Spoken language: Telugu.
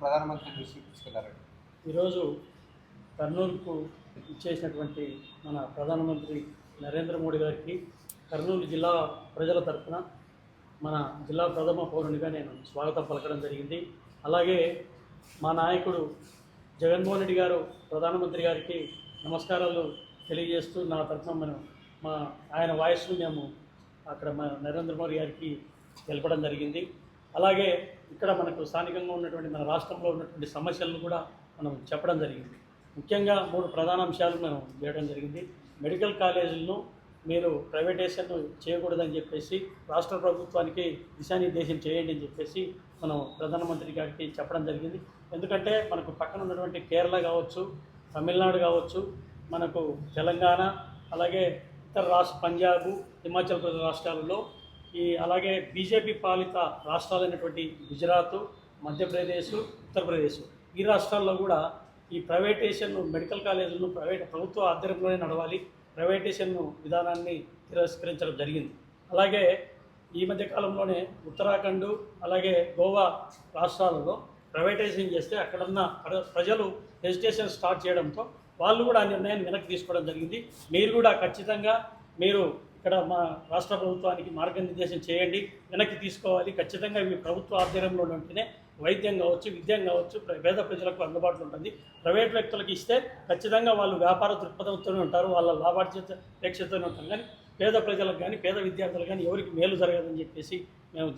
ప్రధానమంత్రి దృష్టికి తీసుకెళ్ళారండి. ఈరోజు కర్నూలుకు ఇచ్చేసినటువంటి మన ప్రధానమంత్రి నరేంద్ర మోడీ గారికి కర్నూలు జిల్లా ప్రజల తరఫున మన జిల్లా ప్రథమ పౌరునిగా నేను స్వాగతం పలకడం జరిగింది. అలాగే మా నాయకుడు జగన్మోహన్ రెడ్డి గారు ప్రధానమంత్రి గారికి నమస్కారాలు తెలియజేస్తూ నా తరఫున మనం మా ఆయన వాయిస్ను మేము అక్కడ మా నరేంద్ర మోడీ గారికి తెలపడం జరిగింది. అలాగే ఇక్కడ మనకు స్థానికంగా ఉన్నటువంటి మన రాష్ట్రంలో ఉన్నటువంటి సమస్యలను కూడా మనం చెప్పడం జరిగింది. ముఖ్యంగా మూడు ప్రధాన అంశాలు మనం చేయడం జరిగింది. మెడికల్ కాలేజీలను మీరు ప్రైవేటైజేషన్ చేయకూడదని చెప్పేసి రాష్ట్ర ప్రభుత్వానికి దిశానిర్దేశం చేయండి అని చెప్పేసి మనం ప్రధానమంత్రి గారికి చెప్పడం జరిగింది. ఎందుకంటే మనకు పక్కన ఉన్నటువంటి కేరళ కావచ్చు తమిళనాడు కావచ్చు మనకు తెలంగాణ అలాగే ఇతర రాష్ట్ర పంజాబ్ హిమాచల్ ప్రదేశ్ రాష్ట్రాలలో ఈ అలాగే బీజేపీ పాలిత రాష్ట్రాలైనటువంటి గుజరాత్ మధ్యప్రదేశ్ ఉత్తరప్రదేశ్. ఈ రాష్ట్రాల్లో కూడా ఈ ప్రైవేటేషన్ మెడికల్ కాలేజీలను ప్రైవేట్ ప్రభుత్వ ఆధ్వర్యంలోనే నడవాలి. ప్రైవేటేషన్ విధానాన్ని తిరస్కరించడం జరిగింది. అలాగే ఈ మధ్య కాలంలోనే ఉత్తరాఖండ్ అలాగే గోవా రాష్ట్రాలలో ప్రైవేటైజేషన్ చేస్తే అక్కడున్న ప్ర- ప్రజలు హెజిటేషన్ స్టార్ట్ చేయడంతో వాళ్ళు కూడా ఆ నిర్ణయాన్ని వెనక్కి తీసుకోవడం జరిగింది. మీరు కూడా ఖచ్చితంగా మీరు ఇక్కడ మా రాష్ట్ర ప్రభుత్వానికి మార్గనిర్దేశం చేయండి వెనక్కి తీసుకోవాలి. ఖచ్చితంగా మీ ప్రభుత్వ ఆధ్వర్యంలో ఉంటేనే వైద్యం కావచ్చు విద్యం కావచ్చు ప్ర- పేద ప్రజలకు అందుబాటులో ఉంటుంది. ప్రైవేట్ వ్యక్తులకు ఇస్తే ఖచ్చితంగా వాళ్ళు వ్యాపార దృక్పథంతోనే ఉంటారు వాళ్ళ లాభార్జిత ప్రేక్షతోనే ఉంటారు. కానీ పేద ప్రజలకు కానీ పేద విద్యార్థులకు కానీ ఎవరికి మేలు జరగదని చెప్పేసి మేము